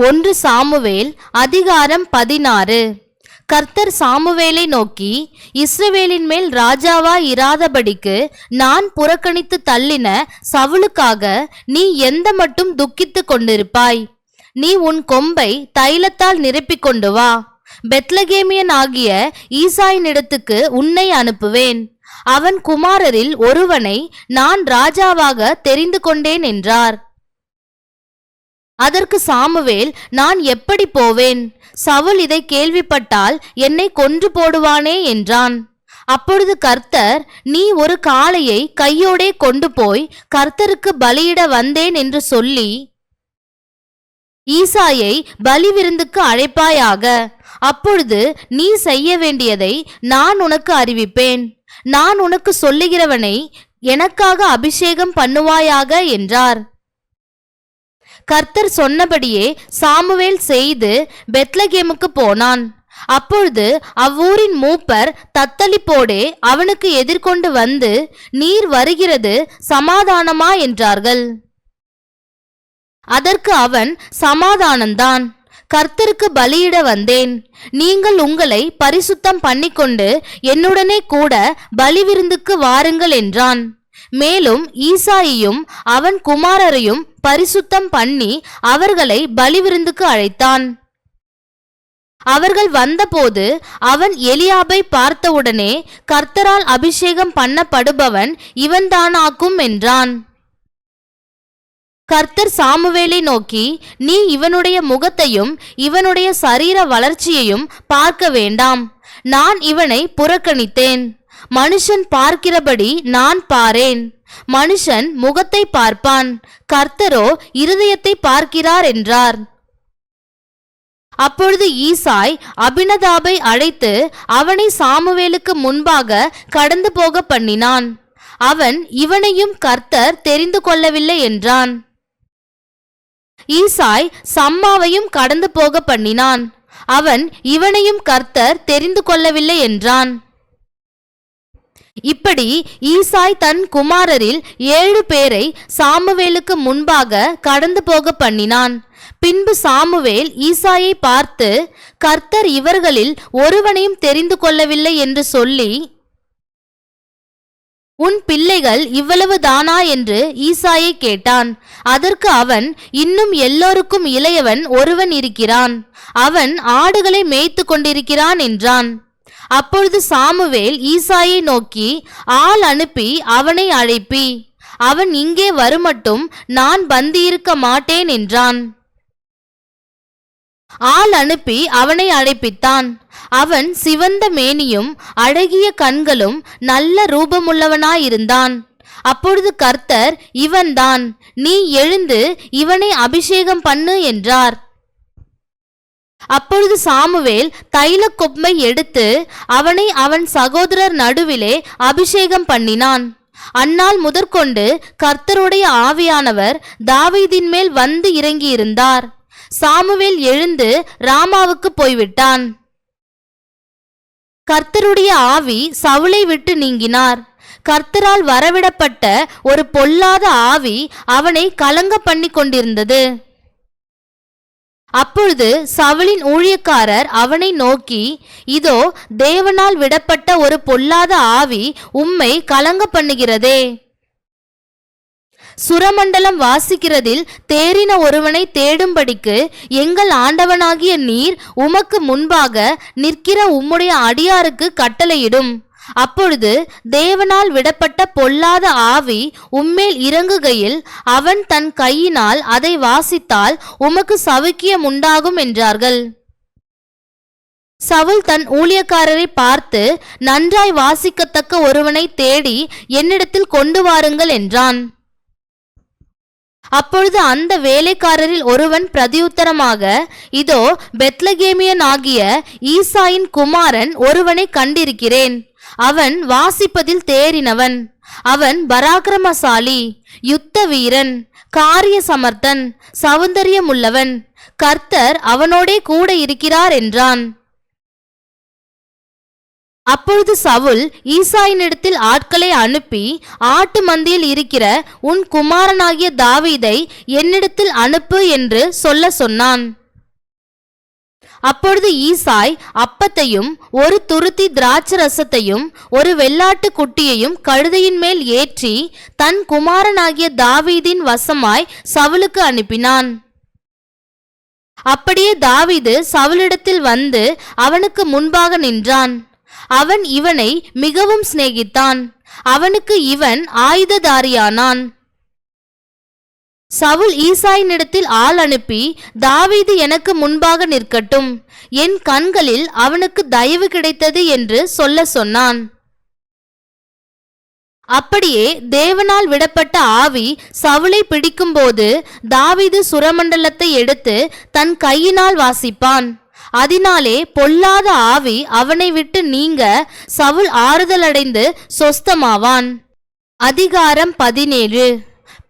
ஒன்று சாமுவேல் அதிகாரம் பதினாறு. கர்த்தர் சாமுவேலை நோக்கி இஸ்ரவேலின் மேல் ராஜாவா இராதபடிக்கு நான் புறக்கணித்து தள்ளின சவுளுக்காக நீ எந்த மட்டும் துக்கித்து கொண்டிருப்பாய்? நீ உன் கொம்பை தைலத்தால் நிரப்பிக் கொண்டு வா. பெத்லகேமியன் ஆகிய ஈசாயினிடத்துக்கு உன்னை அனுப்புவேன். அவன் குமாரரில் ஒருவனை நான் ராஜாவாக தெரிந்து கொண்டேன் என்றார். அதற்கு சாமுவேல் நான் எப்படி போவேன்? சவுல் இதை கேள்விப்பட்டால் என்னை கொன்று போடுவானே என்றான். அப்பொழுது கர்த்தர் நீ ஒரு காளையை கையோடே கொண்டு போய் கர்த்தருக்கு பலியிட வந்தேன் என்று சொல்லி ஈசாயை பலி விருந்துக்கு அழைப்பாயாக. அப்பொழுது நீ செய்ய வேண்டியதை நான் உனக்கு அறிவிப்பேன். நான் உனக்கு சொல்லுகிறவனை எனக்காக அபிஷேகம் பண்ணுவாயாக என்றார். கர்த்தர் சொன்னபடியே சாமுவேல் செய்து பெத்லகேமுக்கு போனான். அப்பொழுது அவ்வூரின் மூப்பர் தத்தளிப்போடே அவனுக்கு எதிர்கொண்டு வந்து நீர் வருகிறது சமாதானமா? என்றார்கள். அதற்கு அவன் சமாதானந்தான். கர்த்தருக்கு பலியிட வந்தேன். நீங்கள் உங்களை பரிசுத்தம் பண்ணிக்கொண்டு என்னுடனே கூட பலி விருந்துக்கு வாருங்கள் என்றான். மேலும் ஈசாயையும் அவன் குமாரரையும் பரிசுத்தம் பண்ணி அவர்களை பலி விருந்துக்கு அழைத்தான். அவர்கள் வந்தபோது அவன் எலியாபை பார்த்தவுடனே கர்த்தரால் அபிஷேகம் பண்ணப்படுபவன் இவன்தானாக்கும் என்றான். கர்த்தர் சாமுவேலை நோக்கி நீ இவனுடைய முகத்தையும் இவனுடைய சரீர வளர்ச்சியையும் பார்க்க வேண்டாம். நான் இவனை புறக்கணித்தேன். மனுஷன் பார்க்கிறபடி நான் பாரேன். மனுஷன் முகத்தை பார்ப்பான். கர்த்தரோ இருதயத்தை பார்க்கிறார் என்றார். அப்பொழுது ஈசாய் அபினதாபை அழைத்து அவனை சாமுவேலுக்கு முன்பாக கடந்து போக பண்ணினான். அவன் இவனையும் கர்த்தர் தெரிந்து கொள்ளவில்லை என்றான். ஈசாய் சம்மாவையும் கடந்து போக பண்ணினான். அவன் இவனையும் கர்த்தர் தெரிந்து கொள்ளவில்லை என்றான். இப்படி ஈசாய் தன் குமாரரில் ஏழு பேரை சாமுவேலுக்கு முன்பாக கடந்து போக பண்ணினான். பின்பு சாமுவேல் ஈசாயை பார்த்து கர்த்தர் இவர்களில் ஒருவனையும் தெரிந்து கொள்ளவில்லை என்று சொல்லி உன் பிள்ளைகள் இவ்வளவு தானா? என்று ஈசாயை கேட்டான். அதற்கு அவன் இன்னும் எல்லோருக்கும் இளையவன் ஒருவன் இருக்கிறான். அவன் ஆடுகளை மேய்த்து கொண்டிருக்கிறான் என்றான். அப்பொழுது சாமுவேல் ஈசாயை நோக்கி ஆள் அனுப்பி அவனை அழைப்பி. அவன் இங்கே வருமட்டும் நான் பந்தியிருக்க மாட்டேன் என்றான். ஆள் அனுப்பி அவனை அழைப்பித்தான். அவன் சிவந்த மேனியும் அழகிய கண்களும் நல்ல ரூபமுள்ளவனாயிருந்தான். அப்பொழுது கர்த்தர் இவன்தான் நீ எழுந்து இவனை அபிஷேகம் பண்ணு என்றார். அப்பொழுது சாமுவேல் தைல கொப்பை எடுத்து அவனை அவன் சகோதரர் நடுவிலே அபிஷேகம் பண்ணினான். அந்நாள் முதற்கொண்டு கர்த்தருடைய ஆவியானவர் தாவீதின் மேல் வந்து இறங்கியிருந்தார். சாமுவேல் எழுந்து ராமாவுக்கு போய்விட்டான். கர்த்தருடைய ஆவி சவுளை விட்டு நீங்கினார். கர்த்தரால் வரவிடப்பட்ட ஒரு பொல்லாத ஆவி அவனை கலங்க பண்ணி கொண்டிருந்தது அப்பொழுது சவுலின் ஊழியக்காரர் அவனை நோக்கி இதோ தேவனால் விடப்பட்ட ஒரு பொல்லாத ஆவி உம்மை கலங்க பண்ணுகிறதே. சுரமண்டலம் வாசிக்கிறதில் தேறின ஒருவனை தேடும்படிக்கு எங்கள் ஆண்டவனாகிய நீர் உமக்கு முன்பாக நிற்கிற உம்முடைய அடியாருக்கு கட்டளையிடும். அப்பொழுது தேவனால் விடப்பட்ட பொல்லாத ஆவி உம்மேல் இறங்குகையில் அவன் தன் கையினால் அதை வாசித்தால் உமக்கு சவுக்கியம் உண்டாகும் என்றார்கள். சவுல் தன் ஊழியக்காரரை பார்த்து நன்றாய் வாசிக்கத்தக்க ஒருவனை தேடி என்னிடத்தில் கொண்டு வாருங்கள் என்றான். அப்பொழுது அந்த வேலைக்காரரில் ஒருவன் பிரதியுத்தரமாக இதோ பெத்லகேமியன் ஆகிய ஈசாயின் குமாரன் ஒருவனை கண்டிருக்கிறேன். அவன் வாசிப்பதில் தேறினவன். அவன் பராக்கிரமசாலி யுத்த வீரன் காரிய சமர்த்தன் சௌந்தரியமுள்ளவன். கர்த்தர் அவனோடே கூட இருக்கிறார் என்றான். அப்பொழுது சவுல் ஈசாயினிடத்தில் ஆட்களை அனுப்பி ஆட்டு மந்தியில் இருக்கிற உன் குமாரனாகிய தாவீதை என்னிடத்தில் அனுப்பு என்று சொல்ல சொன்னான். அப்பொழுது ஈசாய் அப்பத்தையும் ஒரு துருத்தி திராட்சரசத்தையும் ஒரு வெள்ளாட்டு குட்டியையும் கழுதையின் மேல் ஏற்றி தன் குமாரனாகிய தாவீதின் வசமாய் சவுலுக்கு அனுப்பினான். அப்படியே தாவீது சவுலிடத்தில் வந்து அவனுக்கு முன்பாக நின்றான். அவன் இவனை மிகவும் சிநேகித்தான். அவனுக்கு இவன் ஆயுததாரியானான். சவுல் ஈசாயினிடத்தில் ஆள் அனுப்பி தாவீது எனக்கு முன்பாக நிற்கட்டும். என் கண்களில் அவனுக்கு தயவு கிடைத்தது என்று சொல்ல சொன்னான். அப்படியே தேவனால் விடப்பட்ட ஆவி சவுளை பிடிக்கும்போது தாவீது சுரமண்டலத்தை எடுத்து தன் கையினால் வாசிப்பான். அதனாலே பொல்லாத ஆவி அவனை விட்டு நீங்க சவுல் ஆறுதலடைந்து சொஸ்தமாவான். அதிகாரம் பதினேழு.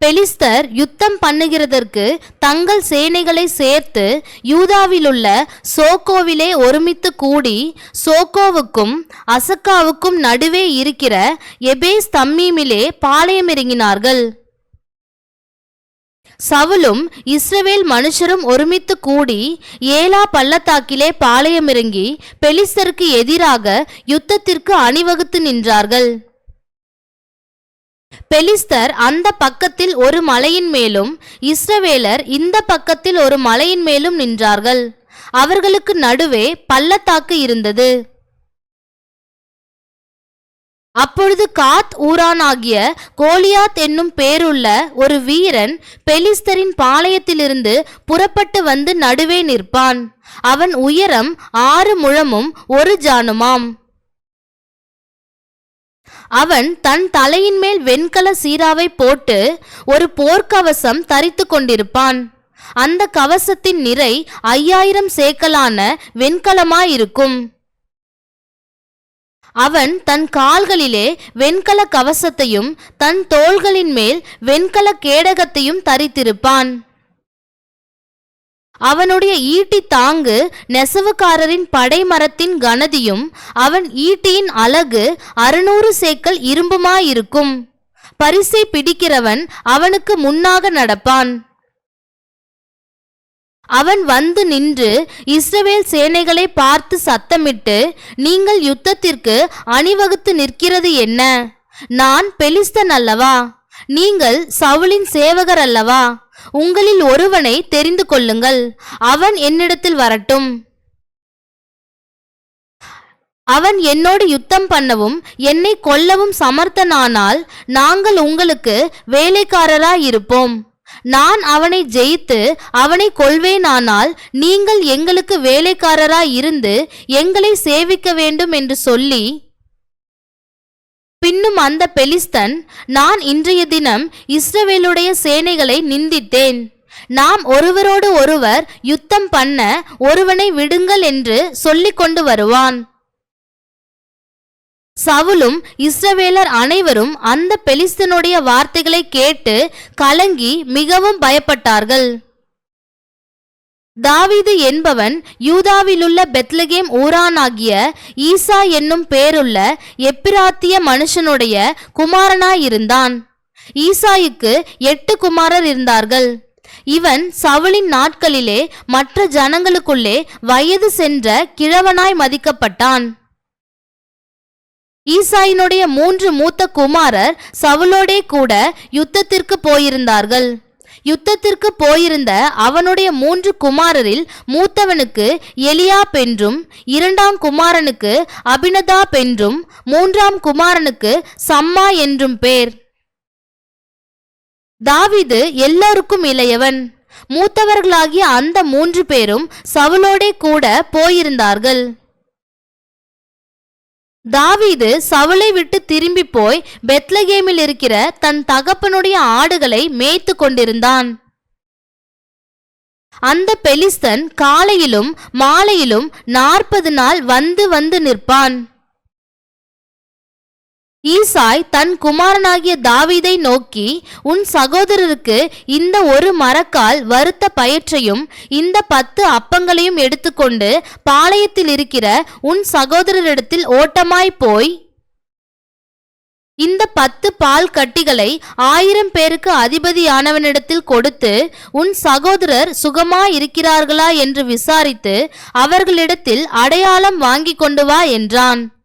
பெலிஸ்தர் யுத்தம் பண்ணுகிறதற்கு தங்கள் சேனைகளை சேர்த்து யூதாவிலுள்ள சோக்கோவிலே ஒருமித்து கூடி சோக்கோவுக்கும் அசக்காவுக்கும் நடுவே இருக்கிற எபேஸ் தம்மீமிலே பாளையமிறங்கினார்கள் சவுலும் இஸ்ரவேல் மனுஷரும் ஒருமித்து கூடி ஏலா பள்ளத்தாக்கிலே பாளையமிறங்கி பெலிஸ்தருக்கு எதிராக யுத்தத்திற்கு அணிவகுத்து நின்றார்கள். பெலிஸ்தர் அந்த பக்கத்தில் ஒரு மலையின் மேலும் இஸ்ரவேலர் இந்த பக்கத்தில் ஒரு மலையின் மேலும் நின்றார்கள். அவர்களுக்கு நடுவே பள்ளத்தாக்கு இருந்தது. அப்பொழுது காத் ஊரானாகிய கோலியாத் என்னும் பேருள்ள ஒரு வீரன் பெலிஸ்தரின் பாளையத்திலிருந்து புறப்பட்டு வந்து நடுவே நிற்பான். அவன் உயரம் ஆறு முழமும் ஒரு ஜானுமாம். அவன் தன் தலையின் மேல் வெண்கல சீராவை போட்டு ஒரு போர்க்கவசம் தரித்து கொண்டிருப்பான். அந்த கவசத்தின் நிறை ஐயாயிரம் சேக்கலான வெண்கலமாயிருக்கும். அவன் தன் கால்களிலே வெண்கல கவசத்தையும் தன் தோள்களின் மேல் வெண்கல கேடகத்தையும் தரித்திருப்பான். அவனுடைய ஈட்டி தாங்கு நெசவுக்காரரின் படைமரத்தின் கனதியும் அவன் ஈட்டியின் அழகு அறுநூறு சேக்கல் இரும்புமாயிருக்கும். பரிசை பிடிக்கிறவன் அவனுக்கு முன்னாக நடப்பான். அவன் வந்து நின்று இஸ்ரவேல் சேனைகளை பார்த்து சத்தமிட்டு நீங்கள் யுத்தத்திற்கு அணிவகுத்து நிற்கிறது என்ன? நான் பெலிஸ்தன் அல்லவா? நீங்கள் சவுலின் சேவகர் அல்லவா? உங்களில் ஒருவனை தெரிந்து கொள்ளுங்கள். அவன் என்னிடத்தில் வரட்டும். அவன் என்னோடு யுத்தம் பண்ணவும் என்னை கொல்லவும் சமர்த்தனானால் நாங்கள் உங்களுக்கு வேலைக்காரராயிருப்போம் நான் அவனை ஜெயித்து அவனை கொள்வேனானால் நீங்கள் எங்களுக்கு வேலைக்காரராய் இருந்து எங்களை சேவிக்க வேண்டும் என்று சொல்லி பின்னும் அந்த பெலிஸ்தன் நான் இன்றைய தினம் இஸ்ரவேலுடைய சேனைகளை நிந்தித்தேன். நாம் ஒருவரோடு ஒருவர் யுத்தம் பண்ண ஒருவனை விடுங்கள் என்று சொல்லிக் கொண்டு வருவான். சவுலும் இஸ்ரவேலர் அனைவரும் அந்த பெலிஸ்தனுடைய வார்த்தைகளை கேட்டு கலங்கி மிகவும் பயப்பட்டார்கள். தாவீது என்பவன் யூதாவிலுள்ள பெத்லகேம் ஊரானாகிய ஈசா என்னும் பேருள்ள எப்பிராத்திய மனுஷனுடைய குமாரனாயிருந்தான். ஈசாய்க்கு எட்டு குமாரர் இருந்தார்கள். இவன் சவுளின் நாட்களிலே மற்ற ஜனங்களுக்குள்ளே வயது சென்ற கிழவனாய் மதிக்கப்பட்டான். ஈசாயினுடைய மூன்று மூத்த குமாரர் சவுலோடே கூட யுத்தத்திற்கு போயிருந்தார்கள். யுத்தத்திற்கு போயிருந்த அவனுடைய மூன்று குமாரரில் மூத்தவனுக்கு எலியா பென்றும் இரண்டாம் குமாரனுக்கு அபினதா பென்றும் மூன்றாம் குமாரனுக்கு சம்மா என்றும் பேர். தாவிது எல்லோருக்கும் இளையவன். மூத்தவர்களாகிய அந்த மூன்று பேரும் சவுலோடே கூட போயிருந்தார்கள். தாவீது சவுளை விட்டு திரும்பி போய் பெத்லகேமில் இருக்கிற தன் தகப்பனுடைய ஆடுகளை மேய்த்து கொண்டிருந்தான். அந்த பெலிஸ்தன் காலையிலும் மாலையிலும் நாற்பது நாள் வந்து வந்து நிற்பான். ஈசாய் தன் குமாரனாகிய தாவீதை நோக்கி உன் சகோதரருக்கு இந்த ஒரு மரக்கால் வருத்த பயிற்றையும் இந்த பத்து அப்பங்களையும் எடுத்துக்கொண்டு பாளையத்தில் இருக்கிற உன் சகோதரரிடத்தில் ஓட்டமாய் போய் இந்த பத்து பால் கட்டிகளை ஆயிரம் பேருக்கு அதிபதியானவனிடத்தில் கொடுத்து உன் சகோதரர் சுகமா இருக்கிறார்களா என்று விசாரித்து அவர்களிடத்தில் அடையாளம் வாங்கிக் கொண்டு வா என்றான்.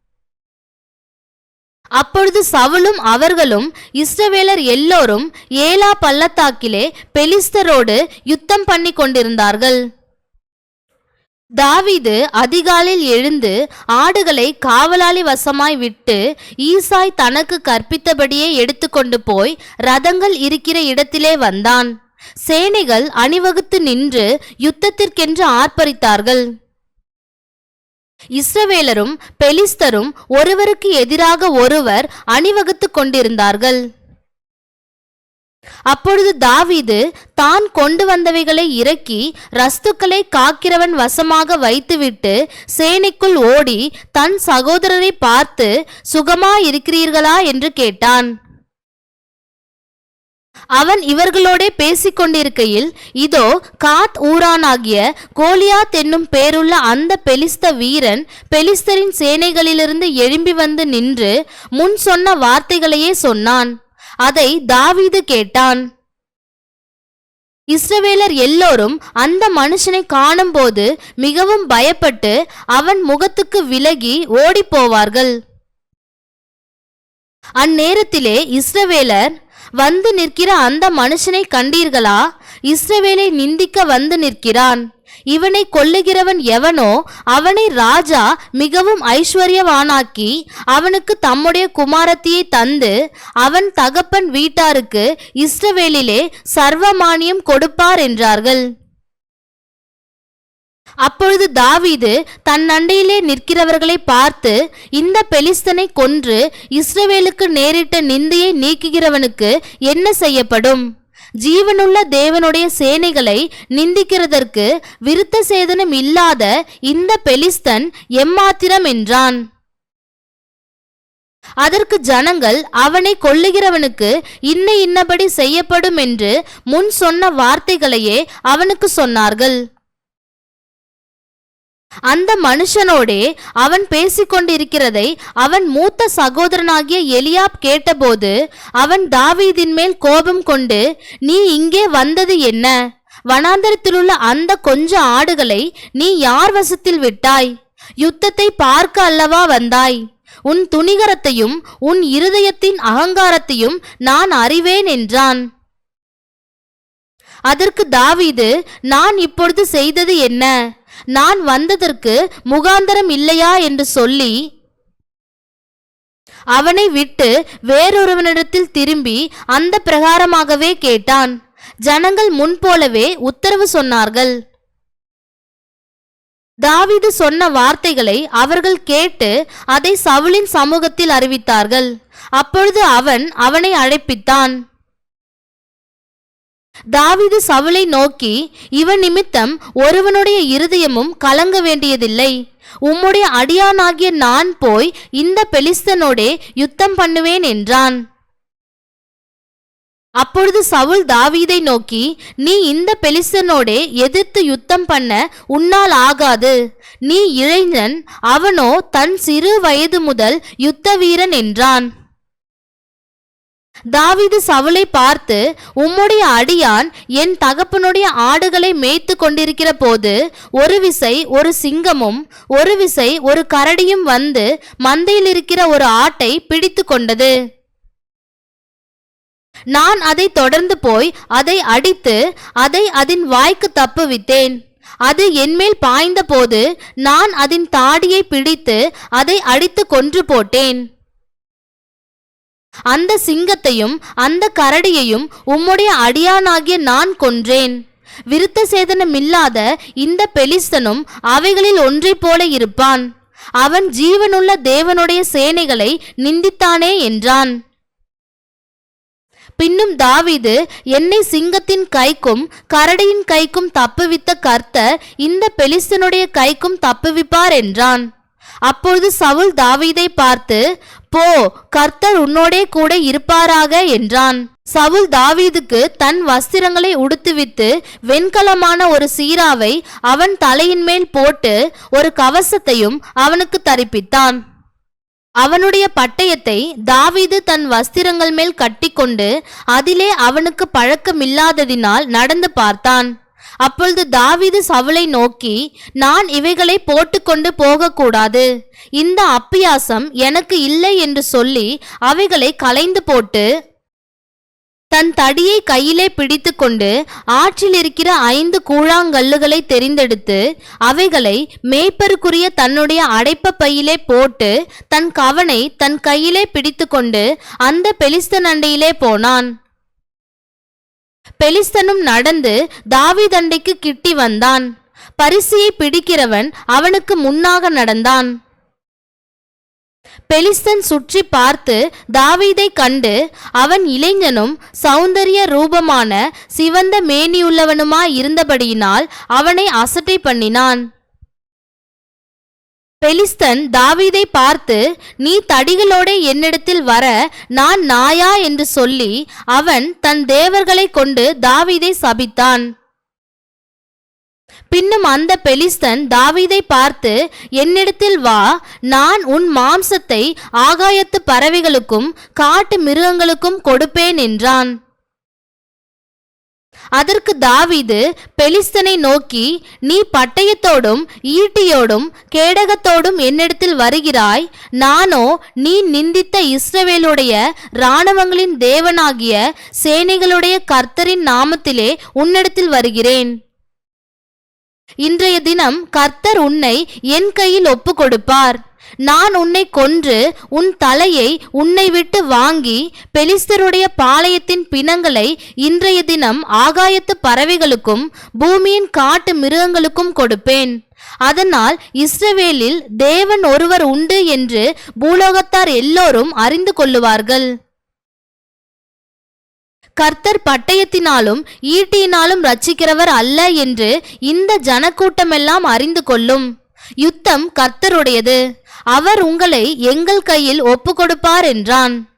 அப்பொழுது சவுலும் அவர்களும் இஸ்ரவேலர் எல்லோரும் ஏலா பள்ளத்தாக்கிலே பெலிஸ்தரோடு யுத்தம் பண்ணி கொண்டிருந்தார்கள் தாவீது அதிகாலில் எழுந்து ஆடுகளை காவலாளி வசமாய் விட்டு ஈசாய் தனக்கு கற்பித்தபடியே எடுத்துக்கொண்டு போய் ரதங்கள் இருக்கிற இடத்திலே வந்தான். சேனைகள் அணிவகுத்து நின்று யுத்தத்திற்கென்று ஆர்ப்பரித்தார்கள். இஸ்ரவேலரும் பெலிஸ்தரும் ஒருவருக்கு எதிராக ஒருவர் அணிவகுத்து கொண்டிருந்தார்கள். அப்பொழுது தாவீது தான் கொண்டு வந்தவைகளை இறக்கி ரஸ்துக்களை காக்கிறவன் வசமாக வைத்துவிட்டு சேனைக்குள் ஓடி தன் சகோதரரை பார்த்து சுகமா இருக்கிறீர்களா என்று கேட்டான். அவன் இவர்களோடே பேசிக் கொண்டிருக்கையில் இதோ காத் ஊரானாகிய கோலியாத் என்னும் பேருள்ள அந்த பெலிஸ்த வீரன் பெலிஸ்தரின் சேனைகளிலிருந்து எழும்பி வந்து நின்று முன் சொன்ன வார்த்தைகளையே சொன்னான். அதை தாவீது கேட்டான். இஸ்ரவேலர் எல்லோரும் அந்த மனுஷனை காணும்போது மிகவும் பயப்பட்டு அவன் முகத்துக்கு விலகி ஓடிப்போவார்கள். அந்நேரத்திலே இஸ்ரவேலர் வந்து நிற்கிற அந்த மனுஷனை கண்டீர்களா? இஸ்ரவேலை நிந்திக்க வந்து நிற்கிறான். இவனை கொல்லுகிறவன் எவனோ அவனை ராஜா மிகவும் ஐஸ்வர்யவானாக்கி அவனுக்கு தம்முடைய குமாரத்தியை தந்து அவன் தகப்பன் வீட்டாருக்கு இஸ்ரவேலிலே சர்வமானியம் கொடுப்பார் என்றார்கள். அப்பொழுது தாவீது தன் அண்டையிலே நிற்கிறவர்களை பார்த்து இந்த பெலிஸ்தனை கொன்று இஸ்ரவேலுக்கு நேரிட்ட நிந்தையை நீக்குகிறவனுக்கு என்ன செய்யப்படும்? ஜீவனுள்ள தேவனுடைய சேனைகளை நிந்திக்கிறதற்கு விருத்த சேதனம் இல்லாத இந்த பெலிஸ்தன் எம்மாத்திரம் என்றான். அதற்கு ஜனங்கள் அவனை கொல்லுகிறவனுக்கு இன்ன இன்னபடி செய்யப்படும் என்று முன் சொன்ன வார்த்தைகளையே அவனுக்கு சொன்னார்கள். அந்த மனுஷனோடே அவன் பேசிக்கொண்டிருக்கிறதை அவன் மூத்த சகோதரனாகிய எலியாப் கேட்டபோது அவன் தாவீதின் மேல் கோபம் கொண்டு நீ இங்கே வந்தது என்ன? வனாந்தரத்திலுள்ள அந்த கொஞ்ச ஆடுகளை நீ யார் வசத்தில் விட்டாய்? யுத்தத்தை பார்க்க அல்லவா வந்தாய்? உன் துணிகரத்தையும் உன் இருதயத்தின் அகங்காரத்தையும் நான் அறிவேன் என்றான். அதற்கு தாவீது நான் இப்பொழுது செய்தது என்ன? நான் வந்ததற்கு முகாந்தரம் இல்லையா என்று சொல்லி அவனை விட்டு வேறொருவனிடத்தில் திரும்பி அந்த பிரகாரமாகவே கேட்டான். ஜனங்கள் முன்போலவே உத்தரவு சொன்னார்கள். தாவிது சொன்ன வார்த்தைகளை அவர்கள் கேட்டு அதை சவுலின் சமூகத்தில் அறிவித்தார்கள். அப்பொழுது அவன் அவனை அழைப்பித்தான். தாவீது சவுலை நோக்கி இவன் நிமித்தம் ஒருவனுடைய இருதயமும் கலங்க வேண்டியதில்லை. உம்முடைய அடியானாகிய நான் போய் இந்த பெலிஸ்தனோடே யுத்தம் பண்ணுவேன் என்றான். அப்பொழுது சவுல் தாவீதை நோக்கி நீ இந்த பெலிஸ்தனோடே எதிர்த்து யுத்தம் பண்ண உன்னால் ஆகாது. நீ இளைஞன் அவனோ தன் சிறு வயது முதல் யுத்த வீரன் என்றான். தாவிது சவுலை பார்த்து உம்முடைய அடியான் என் தகப்பனுடைய ஆடுகளை மேய்த்து கொண்டிருக்கிற போது ஒரு விசை ஒரு சிங்கமும் ஒரு விசை ஒரு கரடியும் வந்து மந்தையில் இருக்கிற ஒரு ஆட்டை பிடித்து கொண்டது. நான் அதை தொடர்ந்து போய் அதை அடித்து அதை அதன் வாய்க்கு தப்புவித்தேன். அது என்மேல் பாய்ந்தபோது நான் அதன் தாடியை பிடித்து அதை அடித்து கொன்று போட்டேன். அந்த சிங்கத்தையும் அந்த கரடியையும் உம்முடைய அடியானாகிய நான் கொன்றேன். விருத்த சேதனமில்லாத இந்த பெலிஸ்தனும் அவைகளில் ஒன்றை போல இருப்பான். அவன் ஜீவனுள்ள தேவனுடைய சேனைகளை நிந்தித்தானே என்றான். பின்னும் தாவீது என்னை சிங்கத்தின் கைக்கும் கரடியின் கைக்கும் தப்புவித்த கர்த்தர் இந்த பெலிஸ்தனுடைய கைக்கும் தப்புவிப்பார் என்றான். அப்பொழுது சவுல் தாவீதை பார்த்து போ கர்த்தர் உன்னோடே கூட இருப்பாராக என்றான். சவுல் தாவீதுக்கு தன் வஸ்திரங்களை உடுத்துவித்து வெண்கலமான ஒரு சீராவை அவன் தலையின் மேல் போட்டு ஒரு கவசத்தையும் அவனுக்கு தரிப்பித்தான். அவனுடைய பட்டயத்தை தாவீது தன் வஸ்திரங்கள் மேல் கட்டிக்கொண்டு அதிலே அவனுக்கு பழக்கமில்லாததினால் நடந்து பார்த்தான். அப்பொழுது தாவீது சவுலை நோக்கி நான் இவைகளை போட்டுக்கொண்டு போகக்கூடாது. இந்த அப்பியாசம் எனக்கு இல்லை என்று சொல்லி அவைகளை களைந்து போட்டு தன் தடியை கையிலே பிடித்துக்கொண்டு ஆற்றில் இருக்கிற ஐந்து கூழாங்கல்லுகளை தெரிந்தெடுத்து அவைகளை மேய்ப்பருக்குரிய தன்னுடைய அடைப்ப பையிலே போட்டு தன் கவனை தன் கையிலே பிடித்துக்கொண்டு அந்த பெலிஸ்தன் அண்டையிலே போனான். பெலிஸ்தனும் நடந்து தாவிதண்டைக்கு கிட்டி வந்தான். பரிசியை பிடிக்கிறவன் அவனுக்கு முன்னாக நடந்தான். பெலிஸ்தன் சுற்றி பார்த்து தாவீதை கண்டு அவன் இளைஞனும் சௌந்தரிய ரூபமான சிவந்த மேனியுள்ளவனுமாய் இருந்தபடியினால் அவனை அசட்டை பண்ணினான். பெலிஸ்தன் தாவீதை பார்த்து நீ தடிகளோட என்னிடத்தில் வர நான் நாயா? என்று சொல்லி அவன் தன் தேவர்களை கொண்டு தாவீதை சபித்தான். பின்னும் அந்த பெலிஸ்தன் தாவீதை பார்த்து என்னிடத்தில் வா நான் உன் மாம்சத்தை ஆகாயத்து பறவைகளுக்கும் காட்டு மிருகங்களுக்கும் கொடுப்பேன் என்றான். அதற்கு தாவீது பெலிஸ்தனை நோக்கி நீ பட்டயத்தோடும் ஈட்டியோடும் கேடகத்தோடும் என்னிடத்தில் வருகிறாய். நானோ நீ நிந்தித்த இஸ்ரவேலுடைய இராணுவங்களின் தேவனாகிய சேனைகளுடைய கர்த்தரின் நாமத்திலே உன்னிடத்தில் வருகிறேன். இன்றைய தினம் கர்த்தர் உன்னை என் கையில் ஒப்பு கொடுப்பார் நான் உன்னை கொன்று உன் தலையை உன்னை விட்டு வாங்கி பெலிஸ்தருடைய பாளையத்தின் பிணங்களை இன்றைய தினம் ஆகாயத்து பறவைகளுக்கும் பூமியின் காட்டு மிருகங்களுக்கும் கொடுப்பேன். அதனால் இஸ்ரவேலில் தேவன் ஒருவர் உண்டு என்று பூலோகத்தார் எல்லோரும் அறிந்து கொள்ளுவார்கள். கர்த்தர் பட்டயத்தினாலும் ஈட்டியினாலும் ரட்சிக்கிறவர் அல்ல என்று இந்த ஜனக்கூட்டமெல்லாம் அறிந்து கொள்ளும். யுத்தம் கர்த்தருடையது. அவர் உங்களை எங்கள் கையில் ஒப்பு கொடுப்பார் என்றான்.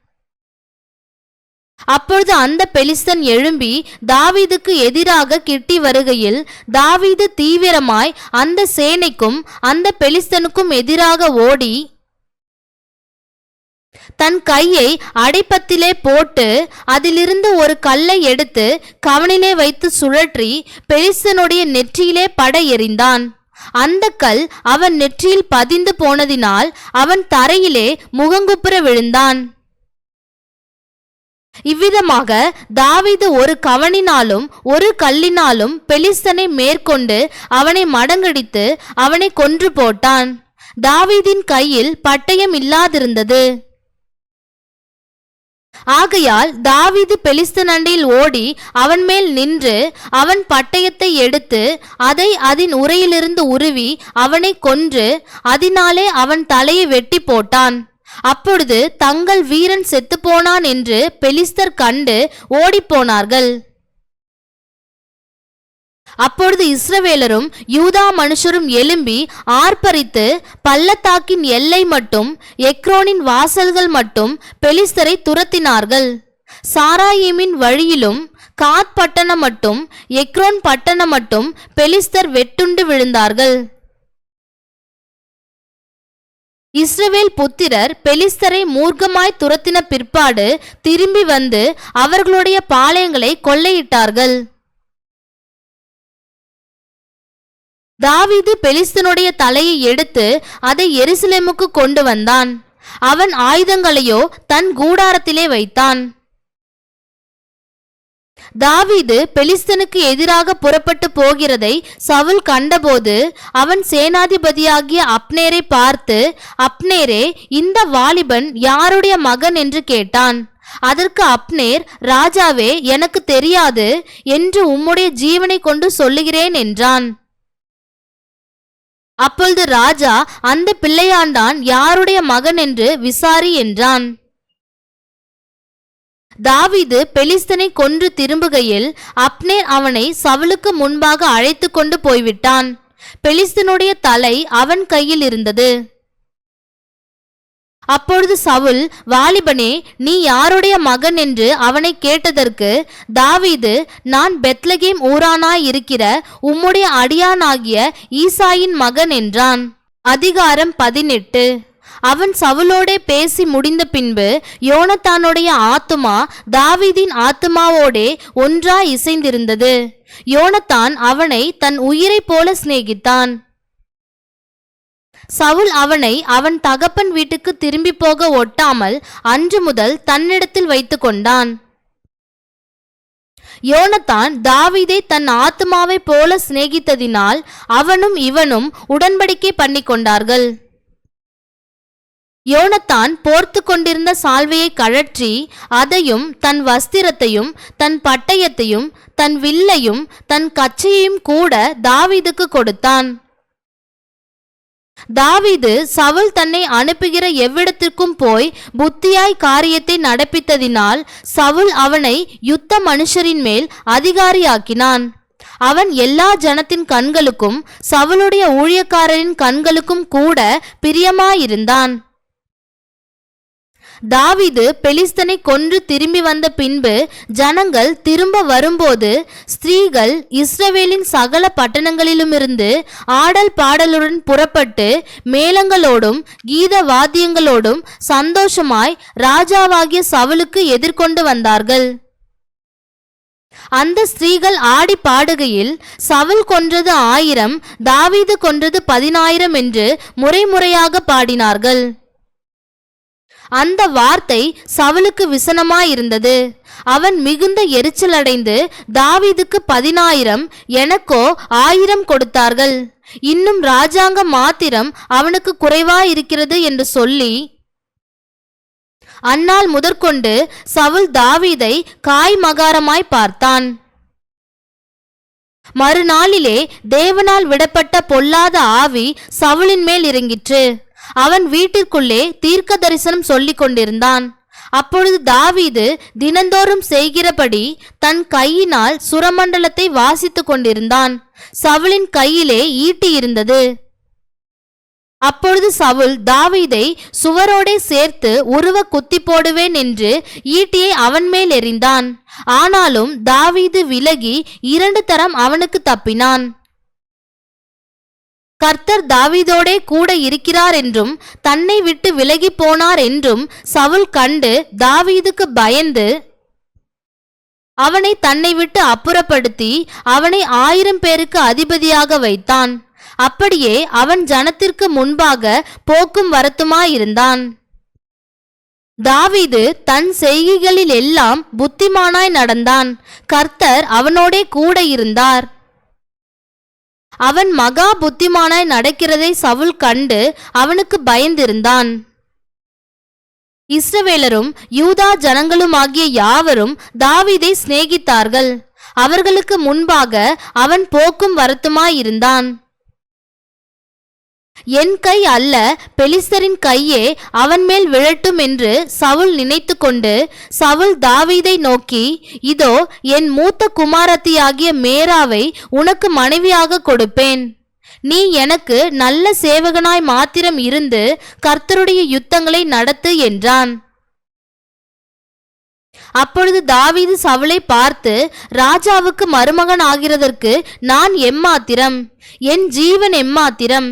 அப்பொழுது அந்த பெலிஸ்தன் எழும்பி தாவீதுக்கு எதிராக கிட்டி வருகையில் தாவீது தீவிரமாய் அந்த சேனைக்கும் அந்த பெலிஸ்தனுக்கும் எதிராக ஓடி தன் கையை அடைப்பத்திலே போட்டு அதிலிருந்து ஒரு கல்லை எடுத்து கவனிலே வைத்து சுழற்றி பெலிஸ்தனுடைய நெற்றியிலே பட எறிந்தான். அந்த கல் அவன் நெற்றியில் பதிந்து போனதினால் அவன் தரையிலே முகங்குப்புற விழுந்தான். இவ்விதமாக தாவீது ஒரு கவனினாலும் ஒரு கல்லினாலும் பெலிஸ்தனை மேற்கொண்டு அவனை மடங்கடித்து அவனை கொன்று போட்டான். தாவீதின் கையில் பட்டயம் இல்லாதிருந்தது. ஆகையால் தாவீது பெலிஸ்தன் அண்டையில் ஓடி அவன் மேல் நின்று அவன் பட்டயத்தை எடுத்து அதை அதன் உரையிலிருந்து உருவி அவனை கொன்று அதனாலே அவன் தலையை வெட்டி போட்டான். அப்பொழுது தங்கள் வீரன் செத்துப்போனான் என்று பெலிஸ்தர் கண்டு ஓடிப்போனார்கள். அப்பொழுது இஸ்ரவேலரும் யூதா மனுஷரும் எழும்பி ஆர்ப்பரித்து பள்ளத்தாக்கின் எல்லை மட்டும் எக்ரோனின் வாசல்கள் மட்டும் பெலிஸ்தரை துரத்தினார்கள். சாராயிமின் வழியிலும் காத் பட்டணம் மட்டும் எக்ரோன் பட்டணம் மட்டும் பெலிஸ்தர் வெட்டுண்டு விழுந்தார்கள். இஸ்ரவேல் புத்திரர் பெலிஸ்தரை மூர்க்கமாய் துரத்தின பிற்பாடு திரும்பி வந்து அவர்களுடைய பாளையங்களை கொள்ளையிட்டார்கள். தாவீது பெலிஸ்தனுடைய தலையை எடுத்து அதை எருசலேமுக்கு கொண்டு வந்தான். அவன் ஆயுதங்களையோ தன் கூடாரத்திலே வைத்தான். தாவீது பெலிஸ்தனுக்கு எதிராக புறப்பட்டு போகிறதை சவுல் கண்டபோது அவன் சேனாதிபதியாகிய அப்னேரை பார்த்து அப்னேரே இந்த வாலிபன் யாருடைய மகன் என்று கேட்டான். அதற்கு அப்னேர் ராஜாவே எனக்கு தெரியாது. என்று உம்முடைய ஜீவனை கொண்டு சொல்லுகிறேன் என்றான். அப்பொழுது ராஜா அந்த பிள்ளையாண்டான் யாருடைய மகன் என்று விசாரி என்றான். தாவீது பெலிஸ்தனை கொன்று திரும்புகையில் அப்னேர் அவனை சவுலுக்கு முன்பாக அழைத்து கொண்டு போய்விட்டான். பெலிஸ்தனுடைய தலை அவன் கையில் இருந்தது. அப்பொழுது சவுல் வாலிபனே நீ யாருடைய மகன் என்று அவனை கேட்டதற்கு தாவீது நான் பெத்லகேம் ஊரானாய் இருக்கிற உம்முடைய அடியானாகிய ஈசாயின் மகன் என்றான். அதிகாரம் பதினெட்டு. அவன் சவுலோடே பேசி முடிந்த பின்பு யோனத்தானுடைய ஆத்துமா தாவீதின் ஆத்துமாவோடே ஒன்றாய் இசைந்திருந்தது. யோனத்தான் அவனை தன் உயிரைப் போல சிநேகித்தான். சவுல் அவனை அவன் தகப்பன் வீட்டுக்கு திரும்பி போக ஒட்டாமல் அன்று முதல் தன்னிடத்தில் வைத்து கொண்டான். யோனத்தான் தாவீதை தன் ஆத்மாவைப் போல சிநேகித்ததினால் அவனும் இவனும் உடன்படிக்கை பண்ணி கொண்டார்கள். யோனத்தான் போர்த்து கொண்டிருந்த சால்வையை கழற்றி அதையும் தன் வஸ்திரத்தையும் தன் பட்டயத்தையும் தன் வில்லையும் தன் கச்சையையும் கூட தாவீதுக்கு கொடுத்தான். தாவீது சவுல் தன்னை அனுப்புகிற எவ்விடத்திற்கும் போய் புத்தியாய் காரியத்தை நடப்பித்ததினால் சவுல் அவனை யுத்த மனுஷரின் மேல் அதிகாரியாக்கினான். அவன் எல்லா ஜனத்தின் கண்களுக்கும் சவுளுடைய ஊழியக்காரரின் கண்களுக்கும் கூட பிரியமாயிருந்தான். தாவீது பெலிஸ்தனை கொன்று திரும்பி வந்த பின்பு ஜனங்கள் திரும்ப வரும்போது ஸ்திரீகள் இஸ்ரவேலின் சகல பட்டணங்களிலுமிருந்து ஆடல் பாடலுடன் புறப்பட்டு மேளங்களோடும் கீத வாத்தியங்களோடும் சந்தோஷமாய் ராஜாவாகிய சவுலுக்கு எதிர்கொண்டு வந்தார்கள். அந்த ஸ்திரீகள் ஆடி பாடுகையில் சவுல் கொன்றது ஆயிரம் தாவீது கொன்றது பதினாயிரம் என்று முறைமுறையாக பாடினார்கள். அந்த வார்த்தை சவுலுக்கு விசனமாயிருந்தது. அவன் மிகுந்த எரிச்சலடைந்து தாவீதுக்கு பதினாயிரம் எனக்கோ ஆயிரம் கொடுத்தார்கள். இன்னும் ராஜாங்கம் மாத்திரம் அவனுக்கு குறைவாயிருக்கிறது என்று சொல்லி அந்நாள் முதற்கொண்டு சவுல் தாவீதை காய் மகாரமாய் பார்த்தான். மறுநாளிலே தேவனால் விடப்பட்ட பொல்லாத ஆவி சவுளின் மேல் இறங்கிற்று. அவன் வீட்டிற்குள்ளே தீர்க்க தரிசனம் சொல்லிக் கொண்டிருந்தான் அப்பொழுது தாவீது தினந்தோறும் செய்கிறபடி தன் கையினால் சுரமண்டலத்தை வாசித்துக் கொண்டிருந்தான். சவுலின் கையிலே ஈட்டி இருந்தது. அப்பொழுது சவுல் தாவீதை சுவரோடே சேர்த்து உருவ குத்தி போடுவேன் என்று ஈட்டியை அவன் மேல் எறிந்தான். ஆனாலும் தாவீது விலகி இரண்டு தரம் அவனுக்கு தப்பினான். கர்த்தர் தாவீதோடே கூட இருக்கிறார் என்றும் தன்னை விட்டு விலகி போனார் என்றும் சவுல் கண்டு தாவீதுக்கு பயந்து அவனை தன்னை விட்டு அப்புறப்படுத்தி அவனை ஆயிரம் பேருக்கு அதிபதியாக வைத்தான். அப்படியே அவன் ஜனத்திற்கு முன்பாக போக்கும் வரத்துமாயிருந்தான். தாவீது தன் செய்கைகளில் எல்லாம் புத்திமானாய் நடந்தான். கர்த்தர் அவனோடே கூட இருந்தார். அவன் மகா புத்திமானாய் நடக்கிறதை சவுல் கண்டு அவனுக்கு பயந்திருந்தான். இஸ்ரவேலரும் யூதா ஜனங்களுமாகிய யாவரும் தாவீதை சிநேகித்தார்கள். அவர்களுக்கு முன்பாக அவன் போக்கும் வருத்தமாயிருந்தான். என் கை அல்ல பெலிஸ்தரின் கையே அவன் மேல் விழட்டும் என்று சவுல் நினைத்து கொண்டு சவுல் தாவீதை நோக்கி இதோ என் மூத்த குமாரத்தியாகிய மேராவை உனக்கு மனைவியாக கொடுப்பேன். நீ எனக்கு நல்ல சேவகனாய் மாத்திரம் இருந்து கர்த்தருடைய யுத்தங்களை நடத்து என்றான். அப்பொழுது தாவீது சவுளை பார்த்து ராஜாவுக்கு மருமகன் ஆகிறதற்கு நான் எம்மாத்திரம்? என் ஜீவன் எம்மாத்திரம்?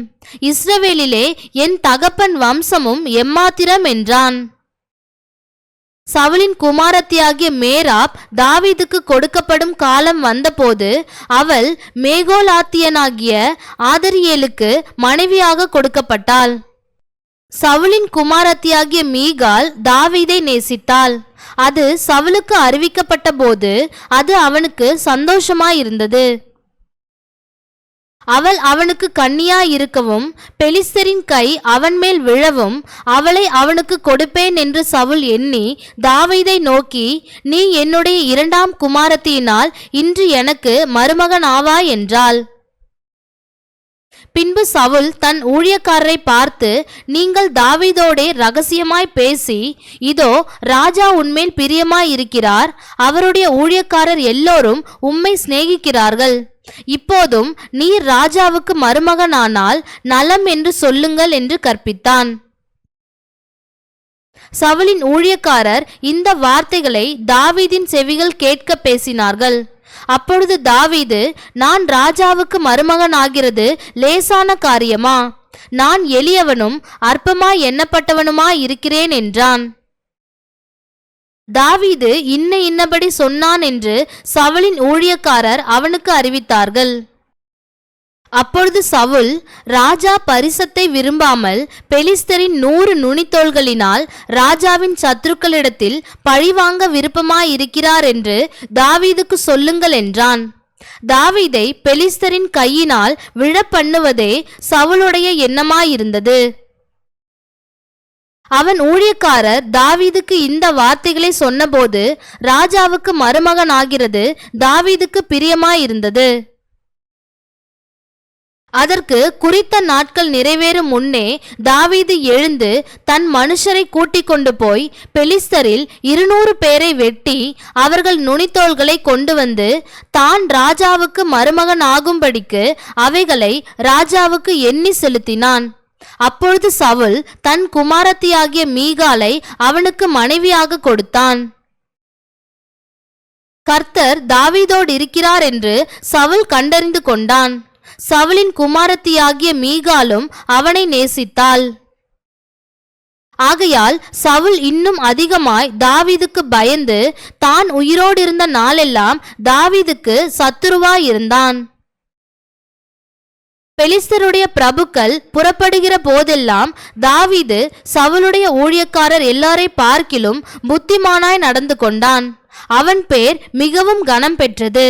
இஸ்ரவேலிலே என் தகப்பன் வம்சமும் எம்மாத்திரம் என்றான். சவுலின் குமாரத்தியாகிய மேராப் தாவீதுக்கு கொடுக்கப்படும் காலம் வந்தபோது அவள் மேகோலாத்தியனாகிய ஆதரியேலுக்கு மனைவியாக கொடுக்கப்பட்டாள். சவுலின் குமாரத்தியாகிய மீகால் தாவீதை நேசித்தாள். அது சவுலுக்கு அறிவிக்கப்பட்ட போது அது அவனுக்கு சந்தோஷமாயிருந்தது. அவள் அவனுக்கு கன்னியாயிருக்கவும் பெலிஸ்தரின் கை அவன் மேல் விழவும் அவளை அவனுக்கு கொடுப்பேன் என்று சவுல் எண்ணி தாவீதை நோக்கி நீ என்னுடைய இரண்டாம் குமாரத்தியினால் இன்று எனக்கு மருமகன் ஆவா என்றாள். பின்பு சவுல் தன் ஊழியக்காரரை பார்த்து நீங்கள் தாவீதோடே ரகசியமாய் பேசி இதோ ராஜா உண்மேல் பிரியமாய் இருக்கிறார் அவருடைய ஊழியக்காரர் எல்லோரும் உம்மை சிநேகிக்கிறார்கள். இப்போதும் நீர் ராஜாவுக்கு மருமகனானால் நலம் என்று சொல்லுங்கள் என்று கற்பித்தான். சவுலின் ஊழியக்காரர் இந்த வார்த்தைகளை தாவீதின் செவிகள் கேட்க பேசினார்கள். அப்பொழுது தாவீது நான் ராஜாவுக்கு மருமகன் ஆகிறது லேசான காரியமா? நான் எளியவனும் அற்பமாய் எண்ணப்பட்டவனுமாய் இருக்கிறேன் என்றான். தாவீது இன்ன இன்னபடி சொன்னான் என்று சவலின் ஊழியக்காரர் அவனுக்கு அறிவித்தார்கள். அப்பொழுது சவுல் ராஜா பரிசத்தை விரும்பாமல் பெலிஸ்தரின் நூறு நுனித்தோள்களினால் ராஜாவின் சத்துருக்களிடத்தில் பழிவாங்க விருப்பமாயிருக்கிறார் என்று தாவீதுக்கு சொல்லுங்கள் என்றான். தாவீதை பெலிஸ்தரின் கையினால் விழப்பண்ணுவதே சவுலுடைய எண்ணமாயிருந்தது. அவன் ஊழியக்காரர் தாவீதுக்கு இந்த வார்த்தைகளை சொன்னபோது ராஜாவுக்கு மருமகனாகிறது தாவீதுக்கு பிரியமாயிருந்தது. அதற்கு குறித்த நாட்கள் நிறைவேறும் முன்னே தாவீது எழுந்து தன் மனுஷரை கூட்டிக் கொண்டு போய் பெலிஸ்தரில் இருநூறு பேரை வெட்டி அவர்கள் நுனித்தோள்களை கொண்டு வந்து தான் ராஜாவுக்கு மருமகன் ஆகும்படிக்கு அவைகளை ராஜாவுக்கு எண்ணி செலுத்தினான். அப்பொழுது சவுல் தன் குமாரத்தியாகிய மீகாலை அவனுக்கு மனைவியாக கொடுத்தான். கர்த்தர் தாவீதோடு இருக்கிறார் என்று சவுல் கண்டறிந்து கொண்டான். சவுலின் குமாரத்தியாகிய மீகாலும் அவனை நேசித்தாள். ஆகையால் சவுல் இன்னும் அதிகமாய் தாவீதுக்கு பயந்து தான் உயிரோடு இருந்த நாளெல்லாம் தாவீதுக்கு சத்துருவாயிருந்தான். பெலிஸ்தருடைய பிரபுக்கள் புறப்படுகிற போதெல்லாம் தாவீது சவுளுடைய ஊழியக்காரர் எல்லாரை பார்க்கிலும் புத்திமானாய் நடந்து கொண்டான். அவன் பேர் மிகவும் கனம் பெற்றது